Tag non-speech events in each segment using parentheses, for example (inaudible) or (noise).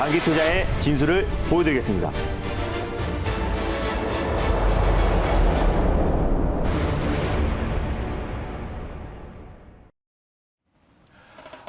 장기 투자의 진수를 보여드리겠습니다.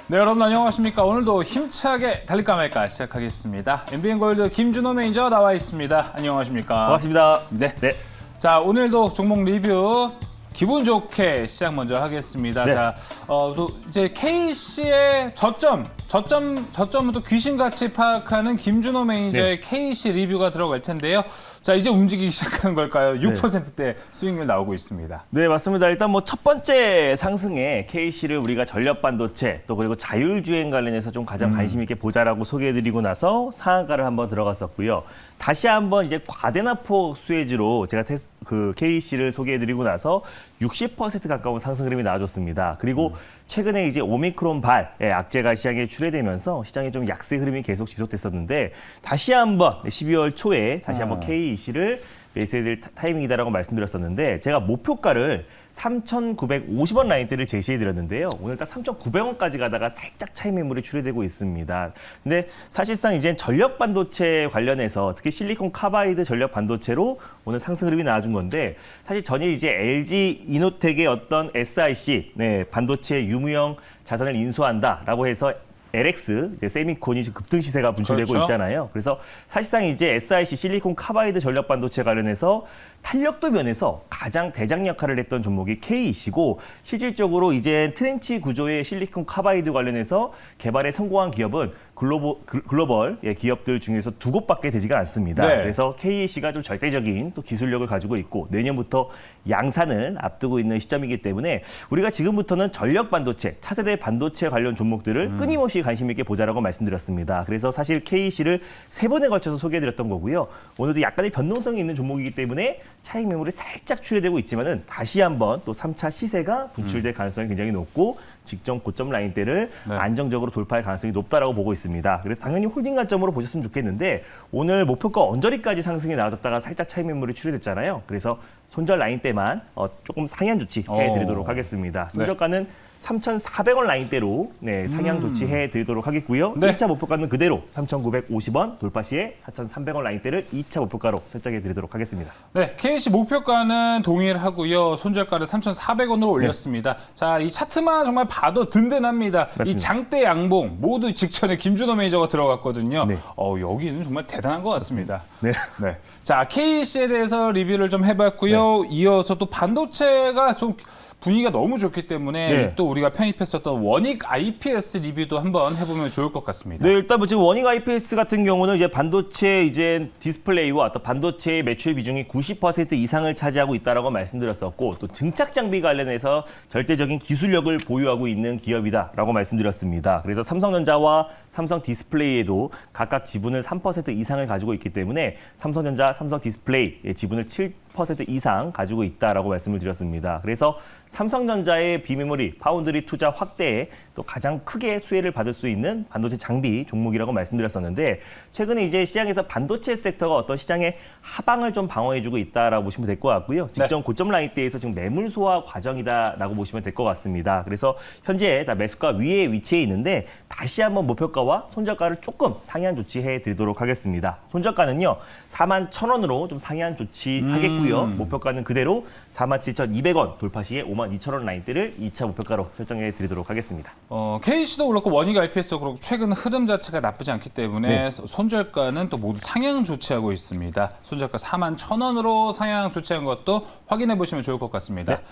네, 여러분 안녕하십니까? 오늘도 힘차게 달릴까 말까 시작하겠습니다. MBN 골드 김준호 매니저 나와 있습니다. 안녕하십니까? 반갑습니다. 네. 네. 자, 오늘도 종목 리뷰 기분 좋게 시작 먼저 하겠습니다. 네. 자, 어, 또 이제 KC의 저점, 저점, 저점은 또 귀신같이 파악하는 김준호 매니저의 KC 리뷰가 들어갈 텐데요. 자, 이제 움직이기 시작하는 걸까요? 6%대 수익률 나오고 있습니다. 네, 맞습니다. 일단 뭐 첫 번째 상승에 KC를 우리가 전력 반도체 또 그리고 자율주행 관련해서 좀 가장 관심 있게 보자라고 소개해드리고 나서 상한가를 한번 들어갔었고요. 다시 한번 이제 과대납폭 수혜주로 제가 테스, 그 KC를 소개해드리고 나서 60% 가까운 상승 흐름이 나와줬습니다. 그리고 최근에 이제 오미크론 발의 악재가 시장에 출해되면서 시장에 좀 약세 흐름이 계속 지속됐었는데 다시 한번 12월 초에 다시 한번 아. KC를 매수해야 될 타- 타이밍이다라고 말씀드렸었는데 제가 목표가를 3,950원 라인대를 제시해 드렸는데요. 오늘 딱 3,900원까지 가다가 살짝 차익 매물이 출해되고 있습니다. 근데 사실상 이제 전력 반도체 관련해서 특히 실리콘 카바이드 전력 반도체로 오늘 상승 흐름이 나와준 건데 사실 전일 이제 LG 이노텍의 어떤 SIC 네, 반도체 유무형 자산을 인수한다라고 해서 LX 세미콘이 지금 급등 시세가 분출되고 그렇죠. 있잖아요. 그래서 사실상 이제 SIC 실리콘 카바이드 전력 반도체 관련해서 탄력도 면에서 가장 대장 역할을 했던 종목이 K이시고 실질적으로 이제 트렌치 구조의 실리콘 카바이드 관련해서 개발에 성공한 기업은 글로벌, 글- 글로벌 예, 기업들 중에서 두 곳밖에 되지가 않습니다. 네. 그래서 KC가 좀 절대적인 또 기술력을 가지고 있고 내년부터 양산을 앞두고 있는 시점이기 때문에 우리가 지금부터는 전력 반도체, 차세대 반도체 관련 종목들을 끊임없이 관심 있게 보자라고 말씀드렸습니다. 그래서 사실 KC를 세 번에 걸쳐서 소개해드렸던 거고요. 오늘도 약간의 변동성이 있는 종목이기 때문에 차익 매물이 살짝 출해되고 있지만은 다시 한번 또 3차 시세가 분출될 가능성이 굉장히 높고 직전 고점 라인대를 네. 안정적으로 돌파할 가능성이 높다라고 보고 있습니다. 그래서 당연히 홀딩 관점으로 보셨으면 좋겠는데 오늘 목표가 언저리까지 상승이 나왔다가 살짝 차익 매물이 출해됐잖아요. 그래서 손절 라인대만 어, 조금 상향 조치 해 드리도록 어. 하겠습니다. 네. 손절가는 3,400원 라인대로 네, 상향 조치해 드리도록 하겠고요. 네. 1차 목표가는 그대로 3,950원 돌파 시에 4,300원 라인대를 2차 목표가로 설정해 드리도록 하겠습니다. 네, KC 목표가는 동일하고요. 손절가를 3,400원으로 올렸습니다. 자, 이 차트만 정말 봐도 든든합니다. 이 맞습니다. 장대 양봉 모두 직전에 김준호 매니저가 들어갔거든요. 네. 어, 여기는 정말 대단한 것 같습니다. 네. 네. 자, KC에 대해서 리뷰를 좀 해봤고요. 이어서 또 반도체가 좀 분위기가 너무 좋기 때문에 네. 또 우리가 편입했었던 원익 IPS 리뷰도 한번 해보면 좋을 것 같습니다. 네, 일단 뭐 지금 워닝 IPS 같은 경우는 이제 반도체 이제 디스플레이와 어떤 반도체의 매출 비중이 90% 이상을 차지하고 있다라고 말씀드렸었고 또 증착 장비 관련해서 절대적인 기술력을 보유하고 있는 기업이다라고 말씀드렸습니다. 그래서 삼성전자와 삼성 디스플레이에도 각각 지분을 3% 이상을 가지고 있기 때문에 삼성전자, 삼성 디스플레이의 지분을 7% 이상 가지고 있다라고 말씀을 드렸습니다. 그래서 삼성전자의 비메모리 파운드리 투자 확대에 또 가장 크게 수혜를 받을 수 있는 반도체 장비 종목이라고 말씀드렸었는데 최근에 이제 시장에서 반도체 섹터가 어떤 시장의 하방을 좀 방어해주고 있다라고 보시면 될 것 같고요. 직전 고점 라인대에서 지금 매물 소화 과정이다라고 보시면 될 것 같습니다. 그래서 현재 다 매수가 위에 위치해 있는데 다시 한번 목표가와 손절가를 조금 상향 조치해 드리도록 하겠습니다. 손절가는요 4만 1,000원으로 좀 상향 조치하겠고요. 목표가는 그대로 4만 7,200원 돌파 시에 5만 2,000원 라인대를 2차 목표가로 설정해 드리도록 하겠습니다. 어, KC도 그렇고 원익 IPS도 그렇고 최근 흐름 자체가 나쁘지 않기 때문에 네. 손절가는 또 모두 상향 조치하고 있습니다. 손절가 4만 1,000원으로 상향 조치한 것도 확인해 보시면 좋을 것 같습니다. 네.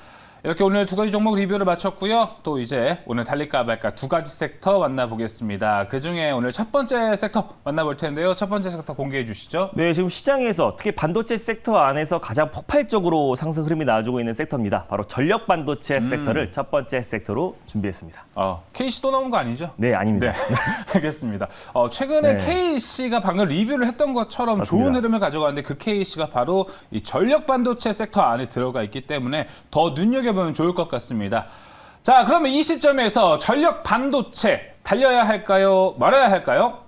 이렇게 오늘 두 가지 종목 리뷰를 마쳤고요. 또 이제 오늘 달릴까 말까 두 가지 섹터 만나보겠습니다. 그 중에 오늘 첫 번째 섹터 만나볼 텐데요. 첫 번째 섹터 공개해 주시죠. 네, 지금 시장에서 특히 반도체 섹터 안에서 가장 폭발적으로 상승 흐름이 나와주고 있는 섹터입니다. 바로 전력 반도체 섹터를 첫 번째 섹터로 준비했습니다. 어, KC 또 나온 거 아니죠? 네, 아닙니다. 네, (laughs) 알겠습니다. 어, 최근에 네. KC가 방금 리뷰를 했던 것처럼 맞습니다. 좋은 흐름을 가져가는데 그 KC가 바로 이 전력 반도체 섹터 안에 들어가 있기 때문에 더 눈여겨 보면 좋을 것 같습니다. 자, 그러면 이 시점에서 전력 반도체 달려야 할까요? 말아야 할까요?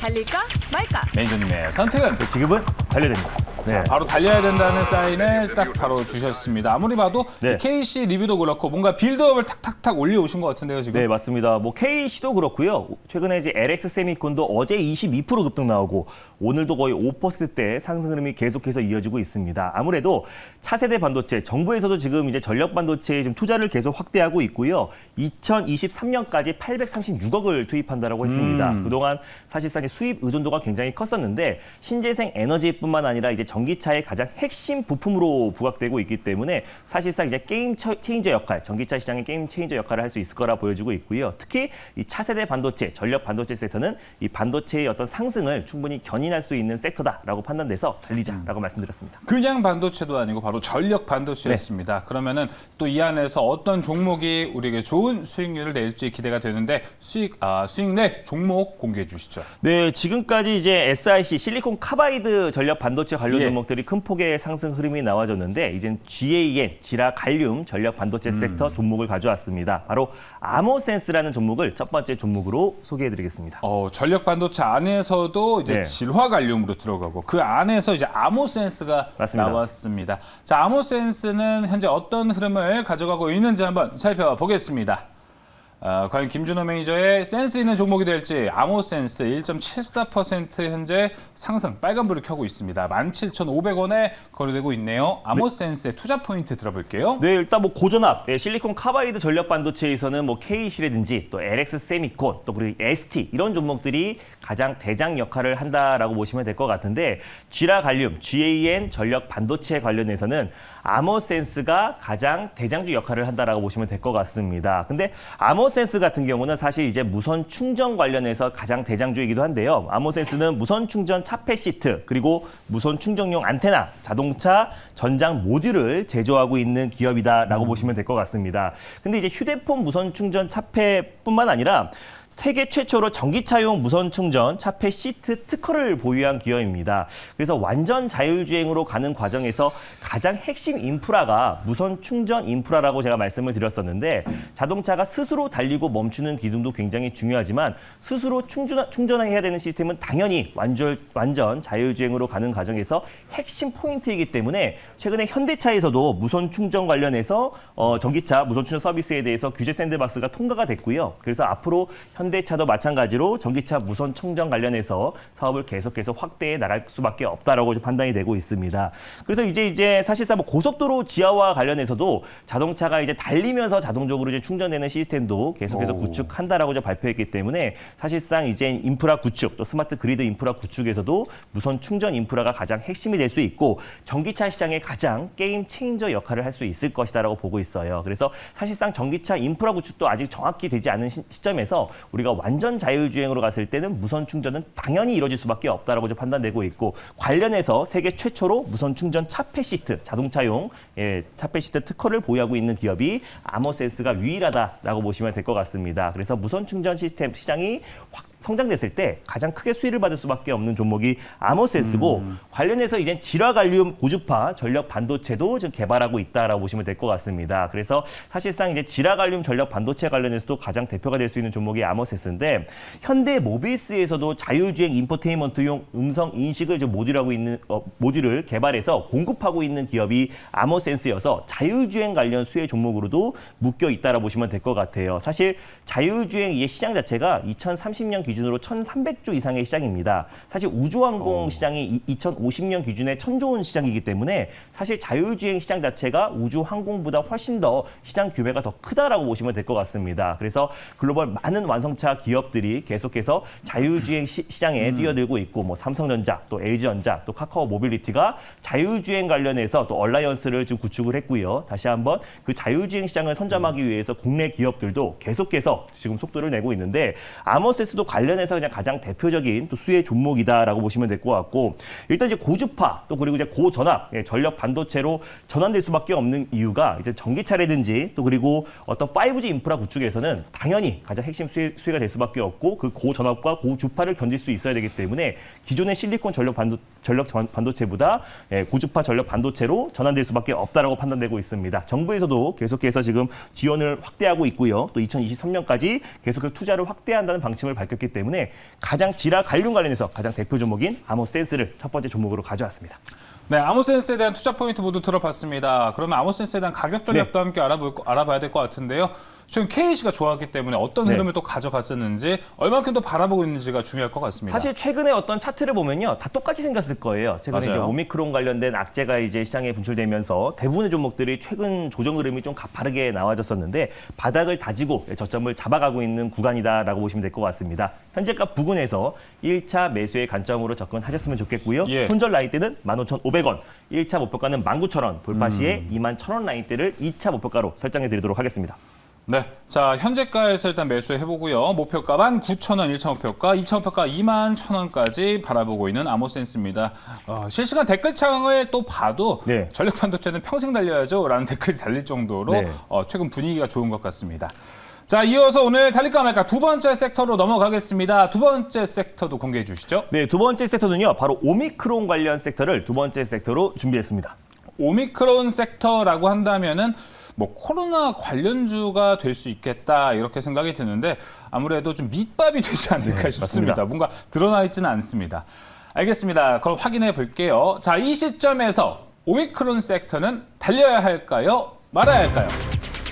달릴까 말까? 매니저님의 선택은 네, 지금은 달려야 됩니다. 자, 네. 바로 달려야 된다는 사인을 딱 바로 주셨습니다. 아무리 봐도 네. KC 리뷰도 그렇고 뭔가 빌드업을 탁탁탁 올려오신 것 같은데요, 지금. 네, 맞습니다. 뭐 KC도 그렇고요. 최근에 이제 LX 세미콘도 어제 22% 급등 나오고 오늘도 거의 5%대 상승 흐름이 계속해서 이어지고 있습니다. 아무래도 차세대 반도체, 정부에서도 지금 이제 전력 반도체에 지금 투자를 계속 확대하고 있고요. 2023년까지 836억을 투입한다라고 했습니다. 음. 그동안 사실상 수입 의존도가 굉장히 컸었는데 신재생 에너지뿐만 아니라 이제 전기차의 가장 핵심 부품으로 부각되고 있기 때문에 사실상 이제 게임 처- 체인저 역할, 전기차 시장의 게임 체인저 역할을 할 수 있을 거라 보여지고 있고요. 특히 이 차세대 반도체, 전력 반도체 섹터는 이 반도체의 어떤 상승을 충분히 견인할 수 있는 섹터다라고 판단돼서 달리자라고 말씀드렸습니다. 그냥 반도체도 아니고 바로 전력 반도체였습니다. 네. 그러면은 또 이 안에서 어떤 종목이 우리에게 좋은 수익률을 낼지 기대가 되는데 수익 아, 수익 내 종목 공개해 주시죠. 네, 지금까지 이제 SIC 실리콘 카바이드 전력 반도체 관련 예. 종목들이 큰 폭의 상승 흐름이 나와줬는데 이젠 GAN 지라 갈륨 전력 반도체 섹터 종목을 가져왔습니다. 바로 아모센스라는 종목을 첫 번째 종목으로 소개해드리겠습니다. 어, 전력 반도체 안에서도 이제 네. 질화 갈륨으로 들어가고 그 안에서 이제 아모센스가 맞습니다. 나왔습니다. 자, 아모센스는 현재 어떤 흐름을 가져가고 있는지 한번 살펴보겠습니다. 아, 과연 김준호 매니저의 센스 있는 종목이 될지 아모센스 1.74% 현재 상승 빨간불을 켜고 있습니다. 17,500원에 거래되고 있네요. 아모센스의 투자 포인트 들어볼게요. 네, 일단 뭐 고전압, 예, 실리콘 카바이드 전력 반도체에서는 뭐 KC라든지 또 LX 세미콘, 또 그리고 ST 이런 종목들이 가장 대장 역할을 한다라고 보시면 될 것 같은데 쥐라 갈륨, GAN 전력 반도체 관련해서는 아모센스가 가장 대장주 역할을 한다라고 보시면 될 것 같습니다. 근데 아모 센스 같은 경우는 사실 이제 무선 충전 관련해서 가장 대장주이기도 한데요. 아모센스는 무선 충전 차폐 시트 그리고 무선 충전용 안테나, 자동차 전장 모듈을 제조하고 있는 기업이다라고 보시면 될 것 같습니다. 근데 이제 휴대폰 무선 충전 차폐뿐만 아니라 세계 최초로 전기차용 무선 충전 차폐 시트 특허를 보유한 기업입니다. 그래서 완전 자율주행으로 가는 과정에서 가장 핵심 인프라가 무선 충전 인프라라고 제가 말씀을 드렸었는데 자동차가 스스로 달리고 멈추는 기능도 굉장히 중요하지만 스스로 충전, 충전해야 되는 시스템은 당연히 완전, 완전 자율주행으로 가는 과정에서 핵심 포인트이기 때문에 최근에 현대차에서도 무선 충전 관련해서 어, 전기차 무선 충전 서비스에 대해서 규제 샌드박스가 통과가 됐고요. 그래서 앞으로 현 대차도 마찬가지로 전기차 무선 충전 관련해서 사업을 계속해서 확대해 나갈 수밖에 없다라고 좀 판단이 되고 있습니다. 그래서 이제 이제 사실상 뭐 고속도로 지하와 관련해서도 자동차가 이제 달리면서 자동적으로 이제 충전되는 시스템도 계속해서 오. 구축한다라고 좀 발표했기 때문에 사실상 이제 인프라 구축 또 스마트 그리드 인프라 구축에서도 무선 충전 인프라가 가장 핵심이 될 수 있고 전기차 시장의 가장 게임 체인저 역할을 할 수 있을 것이다라고 보고 있어요. 그래서 사실상 전기차 인프라 구축도 아직 정확히 되지 않은 시, 시점에서 우리가 완전 자율주행으로 갔을 때는 무선 충전은 당연히 이루어질 수밖에 없다라고 좀 판단되고 있고 관련해서 세계 최초로 무선 충전 차폐 시트 자동차용 예, 차폐 시트 특허를 보유하고 있는 기업이 아모센스가 유일하다라고 보시면 될 것 같습니다. 그래서 무선 충전 시스템 시장이 확 성장됐을 때 가장 크게 수혜를 받을 수밖에 없는 종목이 아모센스고 관련해서 이제 질화갈륨 고주파 전력 반도체도 지금 개발하고 있다라고 보시면 될 것 같습니다. 그래서 사실상 이제 질화갈륨 전력 반도체 관련해서도 가장 대표가 될 수 있는 종목이 아모센스인데 현대 모비스에서도 자율주행 인포테인먼트용 음성 인식을 좀 모듈하고 있는 어, 모듈을 개발해서 공급하고 있는 기업이 아모센스여서 자율주행 관련 수혜 종목으로도 묶여 있다라고 보시면 될 것 같아요. 사실 자율주행 이 시장 자체가 2030년 기준으로 1,300조 이상의 시장입니다. 사실 우주항공 시장이 이- 2050년 기준에 1,000조 원 시장이기 때문에 사실 자율주행 시장 자체가 우주항공보다 훨씬 더 시장 규모가 더 크다라고 보시면 될 것 같습니다. 그래서 글로벌 많은 완성차 기업들이 계속해서 자율주행 시, 장에 뛰어들고 있고 뭐 삼성전자, 또 LG전자, 또 카카오 모빌리티가 자율주행 관련해서 또 얼라이언스를 지금 구축을 했고요. 다시 한번 그 자율주행 시장을 선점하기 위해서 국내 기업들도 계속해서 지금 속도를 내고 있는데 아모세스도 관 련해서 그냥 가장 대표적인 또 수혜 종목이다라고 보시면 될 것 같고 일단 이제 고주파 또 그리고 이제 고전압 예, 전력 반도체로 전환될 수밖에 없는 이유가 이제 전기차라든지 또 그리고 어떤 5G 인프라 구축에서는 당연히 가장 핵심 수혜, 수혜가 될 수밖에 없고 그 고전압과 고주파를 견딜 수 있어야 되기 때문에 기존의 실리콘 전력 반도 전력 전- 반도체보다 예, 고주파 전력 반도체로 전환될 수밖에 없다라고 판단되고 있습니다. 정부에서도 계속해서 지금 지원을 확대하고 있고요. 또 2023년까지 계속해서 투자를 확대한다는 방침을 밝혔기 때문에 가장 지라 관련 관련해서 가장 대표 종목인 아모센스를 첫 번째 종목으로 가져왔습니다. 네, 아모센스에 대한 투자 포인트 모두 들어봤습니다. 그러면 아모센스에 대한 가격 전략도 함께 알아볼, 거- 알아봐야 될 것 같은데요. 최근 KC가 좋았기 때문에 어떤 네. 흐름을 또 가져갔었는지 얼마큼 또 바라보고 있는지가 중요할 것 같습니다. 사실 최근에 어떤 차트를 보면요 다 똑같이 생겼을 거예요. 최근에 이제 맞아요. 오미크론 관련된 악재가 이제 시장에 분출되면서 대부분의 종목들이 최근 조정 흐름이 좀 가파르게 나와졌었는데 바닥을 다지고 저점을 잡아가고 있는 구간이다라고 보시면 될 것 같습니다. 현재가 부근에서 1차 매수의 관점으로 접근하셨으면 좋겠고요. 예. 손절 라인대는 15,500원, 1차 목표가는 19,000원, 돌파 시에 21,000원 라인대를 2차 목표가로 설정해 드리도록 하겠습니다. 네, 자 현재가에서 일단 매수해 보고요. 목표가 19,000원 1차 목표가, 2차 목표가 21,000원까지 바라보고 있는 아모센스입니다. 어, 실시간 댓글창을 또 봐도 네. 전력 반도체는 평생 달려야죠라는 (laughs) 댓글이 달릴 정도로 네. 어, 최근 분위기가 좋은 것 같습니다. 자, 이어서 오늘 달릴까 말까 두 번째 섹터로 넘어가겠습니다. 두 번째 섹터도 공개해 주시죠. 네, 두 번째 섹터는요. 바로 오미크론 관련 섹터를 두 번째 섹터로 준비했습니다. 오미크론 섹터라고 한다면은 뭐 코로나 관련주가 될 수 있겠다 이렇게 생각이 드는데 아무래도 좀 밑밥이 (laughs) 되지 않을까 네, 싶습니다. 맞습니다. 뭔가 드러나 있지는 않습니다. 알겠습니다. 그럼 확인해 볼게요. 자, 이 시점에서 오미크론 섹터는 달려야 할까요? 말아야 할까요?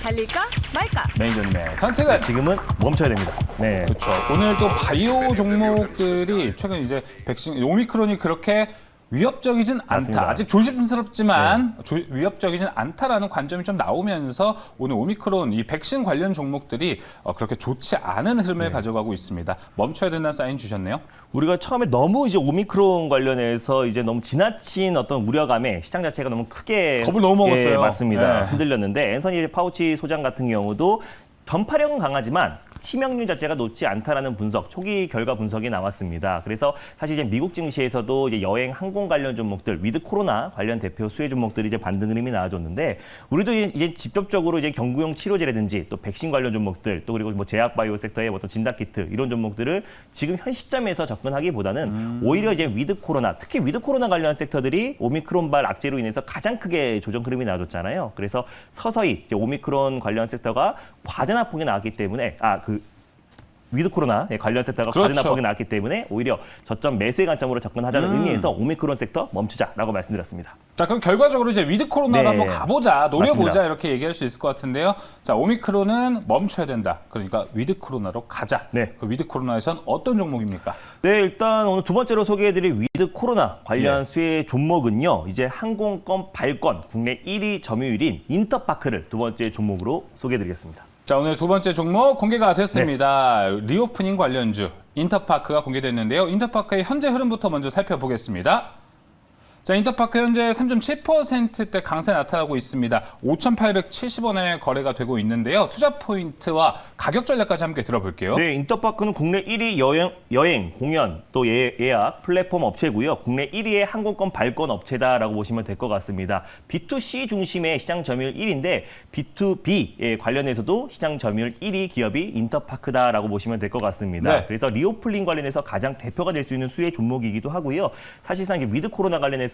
달릴까 말까? 매니저님의 선택은 지금은 멈춰야 됩니다. 네. 그렇죠. 오늘 또 바이오 종목들이 최근 이제 백신 오미크론이 그렇게 위협적이진 않다. 맞습니다. 아직 조심스럽지만 조- 위협적이진 않다라는 관점이 좀 나오면서 오늘 오미크론 이 백신 관련 종목들이 어, 그렇게 좋지 않은 흐름을 가져가고 있습니다. 멈춰야 된다는 사인 주셨네요. 우리가 처음에 너무 이제 오미크론 관련해서 이제 너무 지나친 어떤 우려감에 시장 자체가 너무 크게 겁을 너무 먹었어요. 예, 맞습니다. 네. 흔들렸는데 앤서니 파우치 소장 같은 경우도 전파력은 강하지만 치명률 자체가 높지 않다라는 분석, 초기 결과 분석이 나왔습니다. 그래서 사실 이제 미국 증시에서도 이제 여행 항공 관련 종목들, 위드 코로나 관련 대표 수혜 종목들이 이제 반등 흐름이 나와줬는데 우리도 이제- 직접적으로 이제 경구용 치료제라든지 또 백신 관련 종목들 또 그리고 뭐 제약 바이오 섹터의 어떤 진단 키트 이런 종목들을 지금 현 시점에서 접근하기보다는 오히려 이제 위드 코로나, 특히 위드 코로나 관련 섹터들이 오미크론발 악재로 인해서 가장 크게 조정 흐름이 나와줬잖아요. 그래서 서서히 이제 오미크론 관련 섹터가 과대 낙폭이 나왔기 때문에 아그 위드 코로나 관련 섹터가 과대 그렇죠. 낙폭이 나왔기 때문에 오히려 저점 매수의 관점으로 접근하자는 음. 의미에서 오미크론 섹터 멈추자라고 말씀드렸습니다. 자, 그럼 결과적으로 이제 위드 코로나로 네. 한번 가보자, 노려보자 맞습니다. 이렇게 얘기할 수 있을 것 같은데요. 자, 오미크론은 멈춰야 된다. 그러니까 위드 코로나로 가자. 네. 그 위드 코로나에선 어떤 종목입니까? 네, 일단 오늘 두 번째로 소개해드릴 위드 코로나 관련 예. 수혜 종목은요. 이제 항공권 발권 국내 1위 점유율인 인터파크를 두 번째 종목으로 소개해드리겠습니다. 자 오늘 두 번째 종목 공개가 됐습니다. 네. 리오프닝 관련주 인터파크가 공개됐는데요. 인터파크의 현재 흐름부터 먼저 살펴보겠습니다. 자 인터파크 현재 3.7%대 강세 나타나고 있습니다. 5,870원에 거래가 되고 있는데요. 투자 포인트와 가격 전략까지 함께 들어볼게요. 네, 인터파크는 국내 1위 여행, 여행 공연, 또 예, 예약 플랫폼 업체고요. 국내 1위의 항공권 발권 업체다라고 보시면 될 것 같습니다. B2C 중심의 시장 점유율 1위인데 B2B에 관련해서도 시장 점유율 1위 기업이 인터파크다라고 보시면 될 것 같습니다. 네. 그래서 리오플링 관련해서 가장 대표가 될 수 있는 수혜 종목이기도 하고요. 사실상 위드 코로나 관련해서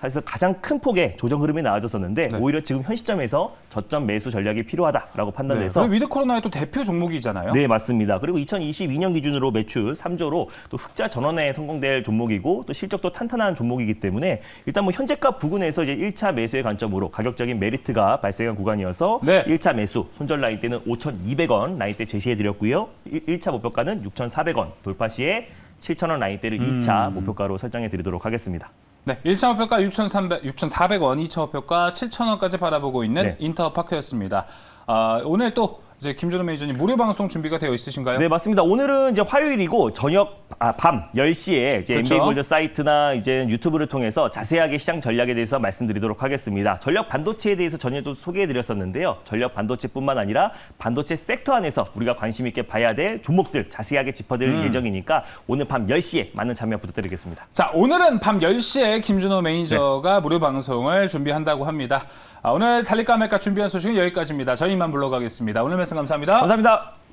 사실 가장 큰 폭의 조정 흐름이 나와줬었는데 네. 오히려 지금 현 시점에서 저점 매수 전략이 필요하다라고 네. 판단돼서 그리고 위드 코로나의 또 대표 종목이잖아요. 네, 맞습니다. 그리고 2022년 기준으로 매출 3조로 또 흑자 전환에 성공될 종목이고 또 실적도 탄탄한 종목이기 때문에 일단 뭐 현재가 부근에서 이제 1차 매수의 관점으로 가격적인 메리트가 발생한 구간이어서 네. 1차 매수 손절 라인 때는 5,200원 라인 때 제시해 드렸고요. 1, 차 목표가는 6,400원 돌파 시에 7,000원 라인 때를 음. 2차 목표가로 설정해 드리도록 하겠습니다. 네, 1차 목표가 6,300, 6,400원, 2차 목표가 7,000원까지 바라보고 있는 네. 인터파크였습니다. 아, 오늘 또 이제 김준호 매니저님 무료 방송 준비가 되어 있으신가요? 네, 맞습니다. 오늘은 이제 화요일이고 저녁 아, 밤 10시에 이제 그렇죠. NBA 골드 사이트나 이제 유튜브를 통해서 자세하게 시장 전략에 대해서 말씀드리도록 하겠습니다. 전력 반도체에 대해서 전에도 소개해 드렸었는데요. 전력 반도체뿐만 아니라 반도체 섹터 안에서 우리가 관심 있게 봐야 될 종목들 자세하게 짚어드릴 음. 예정이니까 오늘 밤 10시에 많은 참여 부탁드리겠습니다. 자, 오늘은 밤 10시에 김준호 매니저가 무료 방송을 준비한다고 합니다. 아, 오늘 달릴까 말까 준비한 소식은 여기까지입니다. 저희만 불러가겠습니다. 오늘 말씀 감사합니다. 감사합니다.